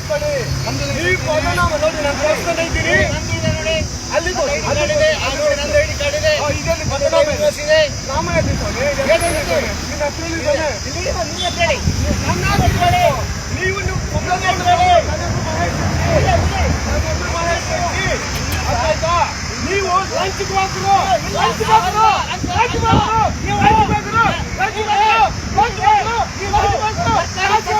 ಈ ಬದನಾಮ ನೋಡಿ ನಾನು ದೇವಸ್ಥಾನ ಇದ್ದೀನಿ. ಅಲ್ಲಿ ತೋರಿಸಿ. ಆ, ಇದರಲ್ಲಿ ಬದನಾಮ ಇದೆ. ರಾಮಾಯಣ ಸ್ವಾಮಿ, ನಿನ್ನ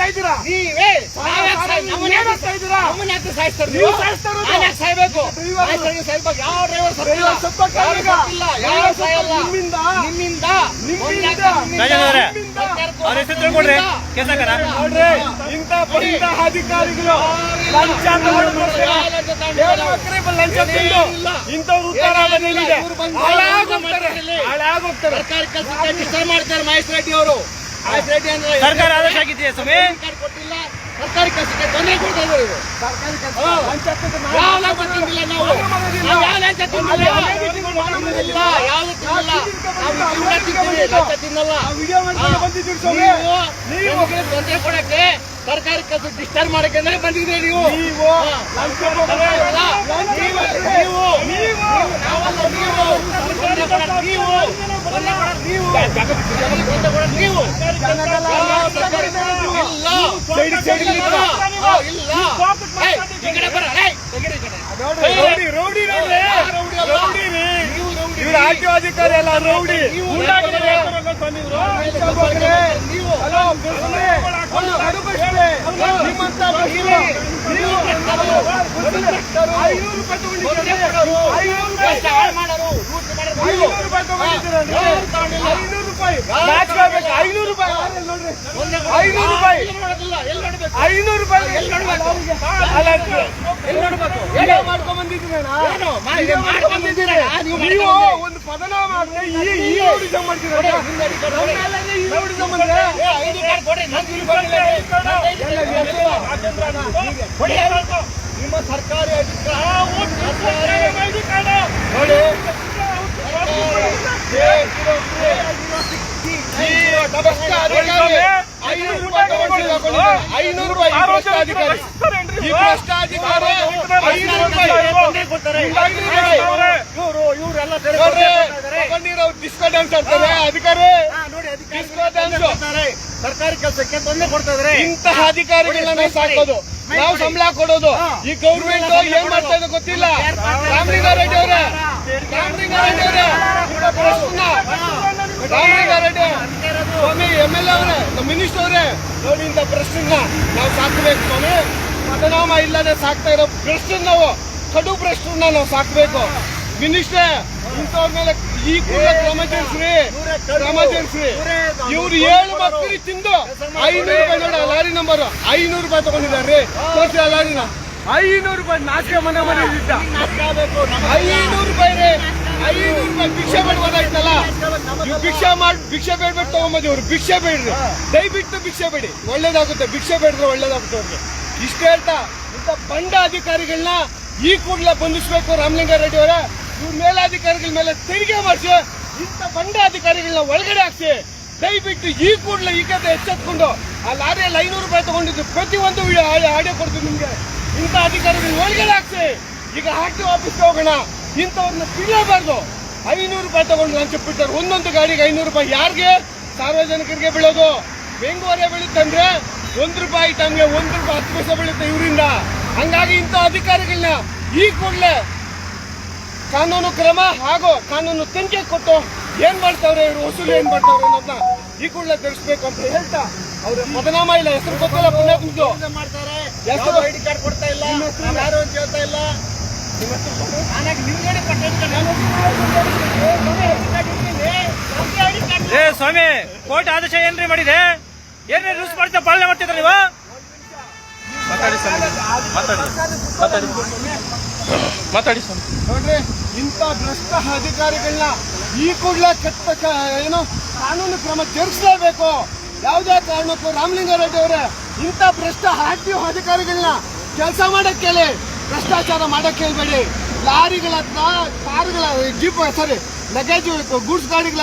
ನೋಡ್ರಿ, ತಗೊಂಡಿಲ್ಲ ನೀವು. ಏನಾಗ್ತಾ ಇದ್ದೀರಾ? ಏನಾಗ್ತಾ ಇದ್ದೀರಾ ನೀವು ಸಾಯಿಸ್ತಾ ಇರೋದು. ಸಾಯ್ಬೇಕು? ಡ್ರೈವರ್ ಯಾವ ಡ್ರೈವರ್ ಈಗ. ಸತ್ತಿಲ್ಲ, ಯಾರು ಸಾಯಲ್ಲ. ನಿಮ್ಮಿಂದ. ನಿಮ್ಮಿಂದ? ನಿಮ್ಮಿಂದ. ಅವರೇ, ಹೆಸರು ತಿಳ್ಕೊಡ್ರಿ. ಕೆಲಸಗಾರ ನೋಡ್ರಿ ಇಂಥ ಇಂಥ ಅಧಿಕಾರಿಗಳು ಲಂಚ ಲಂಚ ತಿಂದು ಇಂಥವ್ರು ಉತ್ತರ ಆಗೋದೇನಿದೆ ಹಾಳಾಗೋಗ್ತಾರೆ ಹಾಳಾಗೋಗ್ತಾರೆ ಸರ್ಕಾರಿ ಡಿಸ್ಟರ್ಬ್ ಮಾಡ್ತಾರೆ ಮಹೇಶ್ ರೆಡ್ಡಿ ಅವರು. ಸರ್ಕಾರ ಆದೇಶ ಆಗಿದೆಯಾ ಸ್ವಾಮಿ? ಕಾರ್ಡ್ ಕೊಟ್ಟಿಲ್ಲ ಸರ್ಕಾರಿ ಕೆಲಸಕ್ಕೆ ತೊಂದರೆ ಕೊಡ್ತಾ ಇದ್ದಾರೆ ಇವರು ಸರ್ಕಾರಿ ಕೆಲಸ ಯಾವ ಲಂಚ ತಿಂದಿಲ್ಲ ನಾವು. ನಾವು. ಯಾವ ಲಂಚ ತಿಂದಿಲ್ಲ ಮಾಡಿಲ್ಲ. ಇಲ್ಲ ಯಾವ್ದು ತಿನ್ನಲ್ಲ ನಾವು. ಜೀವನ ತಿಂತೀವಿ ಲಂಚ ನಾವು ತೊಂದರೆ ಕೊಡಕ್ಕೆ ಸರ್ಕಾರಿ ಕೆಲಸ ಡಿಸ್ಟರ್ಬ್ ಮಾಡಕ್ಕೆ ಅಂದ್ರೆ ನೀವು. ನೀವು ನೀವು. ನೀವು ಕೊಡೋದು. ನೀವು ನೀವು ನಾವಲ್ಲ ನೀವು ತೊಂದರೆ ಕೊಡಕ್ಕೆ ನೀವು ತೊಂದರೆ ಕೊಡಕ್ಕೆ ನೀವು ತೊಂದರೆ ಕೊಡಕ್ಕೆ ನೀವು ಜನಗಳೆಲ್ಲ ಯಾವ ಲಂಚ ಸರ್ಕಾರಿ ಕೊಡ್ತಾರೆ ನೀವು. ಇಲ್ಲ ಸೈಡ್ ಸೈಡ್ ಇಲ್ಲ ಆ, ಇಲ್ಲ ಏಯ್, ಈ ಕಡೆ ಬರ ಏಯ್, ತೆಗೀರಿ ಈ ಕಡೆ ನೋಡ್ರಿ ರೌಡಿ ರೌಡಿ ನೋಡ್ರಿ ರೌಡಿ ಅಲ್ಲ. ರೌಡಿ ರೀ ನೀವು ರೌಡಿ. ಇವ್ರು ಆರ್ ಟಿ ಒ ಅಧಿಕಾರಿ ಅಲ್ಲ ರೌಡಿ ನೀವು ಉಂಡಾಗಿದ್ದಾರೆ. ಲಂಚ ಕೊಟ್ರೆ ನೀವು ಹಲೋ ಸುಮ್ನೆ ಎಲ್ಲ ರೌಡಿ. ಪ್ರಶ್ನೆ. ನಿಮ್ಮಂತ. ನೀವು ಐನೂರು ರೂಪಾಯಿ ಐನೂರು ರೂಪಾಯಿ. ಐನೂರು ರೂಪಾಯಿ? ಐನೂರು ರೂಪಾಯಿ. ಐನೂರು ರೂಪಾಯಿ. ಎಲ್ಲಿ ನೋಡ್ಬೇಕು? ಎಲ್ಲಿ ನೋಡ್ಬೇಕು? ಬಂದಿದ್ದೀನಿ ಮಾಡ್ಕೊಂಡ್ ಬಂದಿದ್ದೀನಿ ನೀವು ಒಂದು ಪದನ ಹಾಕ್ದೆ ಈ ಈ ರೌಡಿಸಂ ಮಾಡ್ತೀರಾ ಹಿಂದೆ ಅಡಿ ಕಡೆ ನಮ್ಮ ಮೇಲೆನೆ ಈ ರೌಡಿಸಂ ಅಂದ್ರೆ. ನಿಮ್ಮ ಸರ್ಕಾರಿ ಅಧಿಕಾರ ಐನೂರು ರೂಪಾಯಿ ರೂಪಾಯಿ ಈ ಭ್ರಷ್ಟ ಅಧಿಕಾರಿ ಈ ಭ್ರಷ್ಟ ಅಧಿಕಾರಿ ಐನೂರು ರೂಪಾಯಿ. ತೊಂದ್ರೆ ಅಂತಾರೆ ಅಧಿಕಾರಿ. ಸರ್ಕಾರಿ ಕೆಲಸಕ್ಕೆ ತೊಂದರೆ ಕೊಡ್ತಾ ಇದ್ರೆ ಇಂತಹ ಅಧಿಕಾರಿಗಳನ್ನ ನಾವು ಸಾಕೋದು. ನಾವು ಸಂಬಳ ಕೊಡೋದು. ಈ ಗೌರ್ಮೆಂಟ್ ಏನ್ ಮಾಡ್ತಾ ಇದೆ ಗೊತ್ತಿಲ್ಲ. ರಾಮಲಿಂಗಾರೆಡ್ಡಿ ಅವರೇ. ರಾಮಲಿಂಗಾರೆಡ್ಡಿ ಅವರೇ. ಪ್ರಶ್ನ. ರಾಮಲಿಂಗಾರೆಡ್ಡಿ ಸ್ವಾಮಿ ಎಂ ಎಲ್ ಎ ಅವರೇ ನಮ್ಮ ಮಿನಿಸ್ಟರ್ ಅವರೇ. ನೋಡಿ ಇಂಥ ಪ್ರಶ್ನ. ನಾವು ಸಾಕಬೇಕು ಸ್ವಾಮಿ. ಪದನಾಮ ಇಲ್ಲದೆ ಸಾಕ್ತಾ ಇರೋ ಪ್ರಶ್ನೆ ನಾವು. ಕಡು ಭ್ರಷ್ಟನ್ನ ನಾವು ಸಾಕ್ಬೇಕು. ಮಿನಿಸ್ಟರ್ ಇಂಥವ್ರ ಮೇಲೆ ಈ ಕೂಡ ಕ್ರಮ ಜರುಗಿಸ್ರಿ. ಕ್ರಮ ಜರುಗಿಸ್ರಿ. ಇವ್ರು ಏಳು ಮಕ್ಕಳು ತಿಂದು ಐನೂರು ರೂಪಾಯಿ ನೋಡಿ ಲಾರಿ ನಂಬರ್. ಐನೂರು ರೂಪಾಯಿ ತಗೊಂಡಿದ್ದಾರೆ. ತೋರಿಸಿ ಆ ಲಾರಿನ. ಐನೂರು ರೂಪಾಯಿ ನಾಚಿಕೆ ಮನೆ ಮನೆ ಇದ್ದ ಐನೂರು ರೂಪಾಯಿ ರೀ. ಐನೂರು ರೂಪಾಯಿ ಭಿಕ್ಷೆ ಬೇಡಬೋದಾಯ್ತಲ್ಲ ನೀವು ಭಿಕ್ಷೆ ಮಾಡಿ ಭಿಕ್ಷೆ ಬೇಡ್ಬಿಟ್ಟು ತಗೊಂಬಂದಿ ಇವ್ರು. ಭಿಕ್ಷೆ ಬೇಡ್ರಿ. ದಯವಿಟ್ಟು ಭಿಕ್ಷೆ ಬೇಡಿ. ಒಳ್ಳೇದಾಗುತ್ತೆ. ಭಿಕ್ಷೆ ಬೇಡ್ರೆ ಒಳ್ಳೇದಾಗುತ್ತೆ ಅವ್ರಿಗೆ. ಇಷ್ಟ ಹೇಳ್ತಾ ಇಂಥ ಬಂಡ ಅಧಿಕಾರಿಗಳನ್ನ ಈ ಕೂಡಲೇ ಬಂಧಿಸ್ಬೇಕು ರಾಮಲಿಂಗಾರೆಡ್ಡಿ ಅವರ. ಇವ್ರ ಮೇಲಾಧಿಕಾರಿಗಳ ಮೇಲೆ ತೆರಿಗೆ ಮಾಡಿಸಿ, ಇಂಥ ಬಂಡ ಅಧಿಕಾರಿಗಳನ್ನ ಒಳಗಡೆ ಹಾಕ್ಸಿ, ದಯವಿಟ್ಟು ಈ ಕೂಡಲೇ ಈ ಕತೆ ಎಚ್ಚೆತ್ಕೊಂಡು ಆ ಲಾರಿಯಲ್ಲಿ ಐನೂರು ರೂಪಾಯಿ ತಗೊಂಡಿದ್ದು ಪ್ರತಿಯೊಂದು ಆಡಿಯೋ ಕೊಡ್ತೀವಿ ನಿಮಗೆ. ಇಂಥ ಅಧಿಕಾರಿಗಳನ್ನ ಒಳಗಡೆ ಹಾಕ್ಸಿ. ಈಗ ಹಾಕಿ ಆಫೀಸ್ಗೆ ಹೋಗೋಣ. ಇಂಥವ್ರನ್ನ ತಿಳಿಯಬಾರ್ದು ಐನೂರು ರೂಪಾಯಿ ತಗೊಂಡು ಲಂಚ ಬಿಡ್ತಾರೆ ಒಂದೊಂದು ಗಾಡಿಗೆ ಐನೂರು ರೂಪಾಯಿ. ಯಾರಿಗೆ? ಸಾರ್ವಜನಿಕರಿಗೆ ಬೀಳೋದು. ಬೆಂಗಳೂರೇ ಬೀಳುತ್ತಂದ್ರೆ ಒಂದು ರೂಪಾಯಿ ಟೈಮ್ಗೆ ಒಂದು ರೂಪಾಯಿ ಹತ್ತು ಪೈಸೆ ಬೀಳುತ್ತೆ ಇವರಿಂದ. ಹಂಗಾಗಿ ಇಂಥ ಅಧಿಕಾರಿಗಳನ್ನ ಈ ಕೂಡಲೇ ಕಾನೂನು ಕ್ರಮ ಹಾಗೂ ಕಾನೂನು ತನಿಖೆ ಕೊಟ್ಟು ಏನ್ ಮಾಡ್ತಾವ್ರೆ ಇವರು? ವಸೂಲಿ ಏನ್ ಮಾಡ್ತಾವ್ರೆ ಅನ್ನೋದನ್ನ ಈ ಕೂಡಲೇ ತಿಳಿಸ್ಬೇಕು ಅಂತ ಹೇಳ್ತಾ ಅವ್ರ ಬದನಾಮ ಇಲ್ಲ ಹೆಸರು ಗೊತ್ತಿಲ್ಲ ಪುಣ್ಯಾತ್ಮದ್ದು ಮಾಡ್ತಾರೆ? ಹೆಸರು ಐಡಿ ಕಾರ್ಡ್ ಕೊಡ್ತಾ ಇಲ್ಲ? ಯಾರು ಅಂತ ಹೇಳ್ತಾ ಇಲ್ಲ? ಏ ಸ್ವಾಮಿ ಕೋರ್ಟ್ ಆದೇಶ ಏನ್ರಿ ಮಾಡಿದೆ? ಏನ್ರಿ ರೂಲ್ಸ್ ಮಾಡ್ತಾ ಪಾಲನೆ ಮಾಡ್ತಿದ್ರ ನೀವು? ಮಾತಾಡಿ. ನೋಡ್ರಿ, ಇಂಥ ಭ್ರಷ್ಟ ಅಧಿಕಾರಿಗಳನ್ನ ಈ ಕೂಡಲೇ ಕೆಟ್ಟ ಏನು ಕಾನೂನು ಕ್ರಮ ಜರುಗಿಸಲೇಬೇಕು. ಯಾವುದೇ ಕಾರಣಕ್ಕೂ ರಾಮಲಿಂಗಾರೆಡ್ಡಿ ಅವರೇ, ಇಂಥ ಭ್ರಷ್ಟ ಆಕ್ಟಿವ್ ಅಧಿಕಾರಿಗಳನ್ನ ಕೆಲಸ ಮಾಡಕ್ಕೆ ಹೇಳಿ, ಭ್ರಷ್ಟಾಚಾರ ಮಾಡಕ್ಕೆ ಹೇಳ್ಬೇಡಿ. ಲಾರಿಗಳ ಹತ್ರ, ಕಾರುಗಳ, ಜೀಪ್ ಸಾರಿ ಲಗೇಜ್ ಗೂಡ್ಸ್ ಗಾಡಿಗಳ